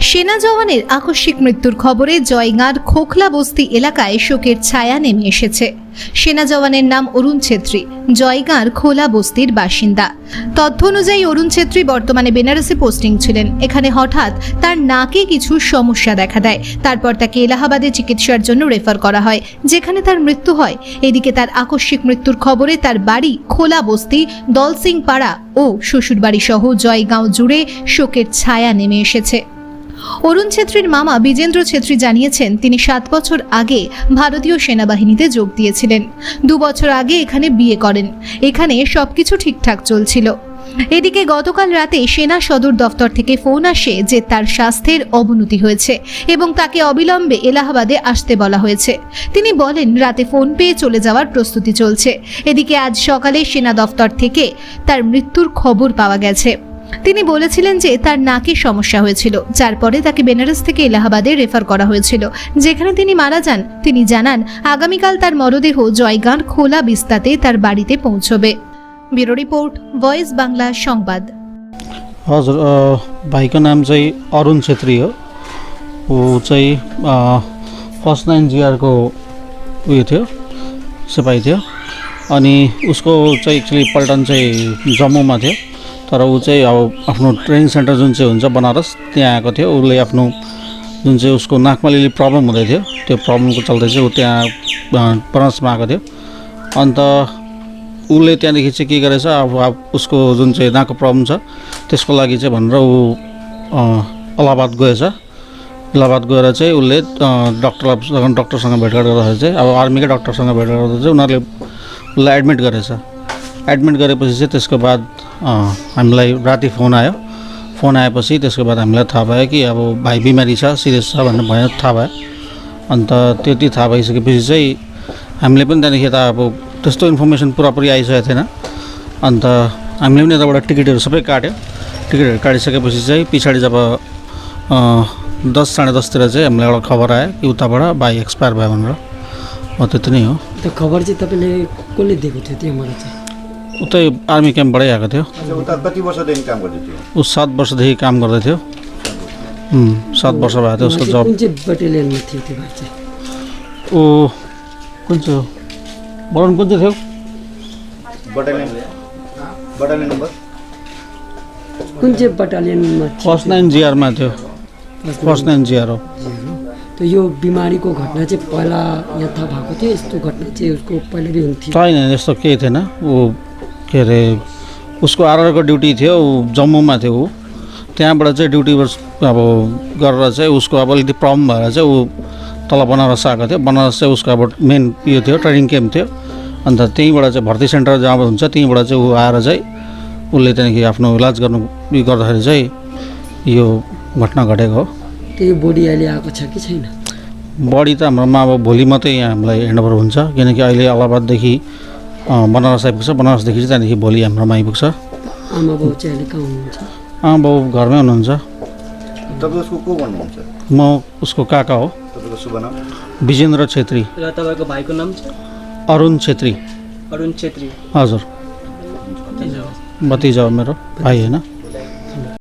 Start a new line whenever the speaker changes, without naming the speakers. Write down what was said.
সেনা জওয়ানের আকস্মিক মৃত্যুর খবরে জয়গাঁর খোখলা বস্তি এলাকায় শোকের ছায়া নেমে এসেছে। সেনা জওয়ানের নাম অরুণ ছেত্রী, জয়গাঁর খোলা বস্তির বাসিন্দা। তথ্য অনুযায়ী অরুণ ছেত্রী বর্তমানে বেনারসে পোস্টিং ছিলেন। এখানে হঠাৎ তার নাকে কিছু সমস্যা দেখা দেয়। তারপর তাকে এলাহাবাদে চিকিৎসার জন্য রেফার করা হয়, যেখানে তার মৃত্যু হয়। এদিকে তার আকস্মিক মৃত্যুর খবরে তার বাড়ি খোলা বস্তি দলসিং পাড়া ও শ্বশুরবাড়ি সহ জয়গাঁও জুড়ে শোকের ছায়া নেমে এসেছে। অরুণ ছেত্রীর মামা বিজেন্দ্র ছেত্রী জানিয়েছেন, তিনি সাত বছর আগে ভারতীয় সেনাবাহিনীতে যোগ দিয়েছিলেন। দু বছর আগে এখানে বিয়ে করেন। এখানে সবকিছু ঠিকঠাক চলছিল। এদিকে গতকাল রাতে সেনা সদর দফতর থেকে ফোন আসে যে তার স্বাস্থ্যের অবনতি হয়েছে এবং তাকে অবিলম্বে এলাহাবাদে আসতে বলা হয়েছে। তিনি বলেন, রাতে ফোন পেয়ে চলে যাওয়ার প্রস্তুতি চলছে। এদিকে আজ সকালে সেনা দফতর থেকে তার মৃত্যুর খবর পাওয়া গেছে। তিনি বলেছিলেন যে তার নাকি সমস্যা হয়েছিল, যার পরে তাকে বেনারস থেকে এলাহাবাদে রেফার করা হয়েছিল। যেখানে তিনি মারা যান, তিনি জানান, আগামীকাল তার মরদেহ জয়গান খোলা বিস্তাতে তার বাড়িতে পৌঁছবে। ব্যুরো রিপোর্ট, ভয়েস বাংলা সংবাদ।
हजुर भाइको नाम चाहिँ अरुण छेत्री हो ऊ चाहिँ फर्स्ट लाइन जिआरको उयो थियो सिपाही थियो अनि उसको चाहिँ एक्चुली पल्टन चाहिँ जम्मूमा थियो तर ऊ चाहिँ अब आफ्नो ट्रेनिङ सेन्टर जुन चाहिँ हुन्छ बनारस त्यहाँ आएको थियो। उसले आफ्नो जुन चाहिँ उसको नाकमा अलिअलि प्रब्लम हुँदै थियो त्यो प्रब्लमको चल्दै चाहिँ ऊ त्यहाँ बनारसमा आएको थियो। अन्त उसले त्यहाँदेखि चाहिँ के गरेछ अब उसको जुन चाहिँ नाकको प्रब्लम छ त्यसको लागि चाहिँ भनेर ऊ इलाहाबाद गएछ। इलाहाबाद गएर चाहिँ उसले डक्टरलाई डक्टरसँग भेटघाट गर्दाखेरि चाहिँ अब आर्मीकै डक्टरसँग भेटघाट गर्दा चाहिँ उनीहरूले उसलाई एडमिट गरेछ। एडमिट गरेपछि चाहिँ त्यसको बाद हामीलाई राति फोन आयो। फोन आएपछि त्यसको बाद हामीलाई थाहा भयो कि अब भाइ बिमारी छ सिरियस छ भन्ने भयो थाहा भयो। अन्त त्यति थाहा भइसकेपछि चाहिँ हामीले पनि त्यहाँदेखि त अब त्यस्तो इन्फर्मेसन पुरापुरी आइसकेको थिएन। अन्त हामीले पनि यताबाट टिकटहरू सबै काट्यो। टिकटहरू काटिसकेपछि चाहिँ पछाडि जब दस साढे दसतिर चाहिँ हामीलाई एउटा खबर आयो कि उताबाट भाइ एक्सपायर भयो भनेर। हो त्यति नै हो।
त्यो खबर चाहिँ तपाईँले कसले दिएको थियो त्यहाँ मलाई चाहिँ?
उतै आर्मी क्याम्पबाटै आएको थियो।
कति वर्षदेखि काम गर्दै थियो?
ऊ सात वर्षदेखि काम गर्दै थियो। सात वर्ष भएको थियो उसको जब
कुन चाहिँ बटालियनमा थियो त्यो भाइ चाहिँ?
ऊ कुन चाहिँ हो? बडन कुन चाहिँ थियो?
बटालियन बटालियन नम्बर
कुन चाहिँ बटालियनमा थियो
फर्स्ट नाइन जिआरमा थियो।
फर्स्ट
फर्स्ट नाइन जिआर हो
त यो बिमारीको घटना चाहिँ पहिला यहाँ थाहा भएको थियो यस्तो घटना चाहिँ उसको पहिला पनि हुन्थ्यो।
छैन यस्तो केही थिएन। ऊ के अरे उसको आरआरको ड्युटी थियो ऊ जम्मूमा थियो ऊ। त्यहाँबाट चाहिँ ड्युटी अब गरेर चाहिँ उसको अब अलिकति प्रब्लम भएर चाहिँ ऊ तल बनारस आएको थियो। बनारस चाहिँ उसको अब मेन उयो थियो ट्रेनिङ क्याम्प थियो। अन्त त्यहीँबाट चाहिँ भर्ती सेन्टर जहाँ हुन्छ त्यहीँबाट चाहिँ ऊ आएर चाहिँ उसले त्यहाँदेखि आफ्नो इलाज गर्नु उयो गर्दाखेरि चाहिँ यो घटना घटेको हो।
त्यो बोडी अहिले आएको छ कि छैन?
बढी त हाम्रोमा अब भोलि मात्रै यहाँ हामीलाई ह्यान्डओभर हुन्छ। किनकि अहिले इलाहाबाददेखि अ, बनारस आइपुग्छ। बनारसदेखि चाहिँ त्यहाँदेखि भोलि हाम्रोमा आइपुग्छ।
आमा बाउ चाहिँ अहिले कहाँ हुनुहुन्छ?
आमा बाउ घरमै हुनुहुन्छ।
तपाईँ उसको को भन्नुहुन्छ?
म उसको काका हो। विजेन्द्र छेत्री।
र तपाईँको भाइको नाम छ
अरुण छेत्री।
अरुण छेत्री।
हजुर। भतिजा हो मेरो। भाइ होइन।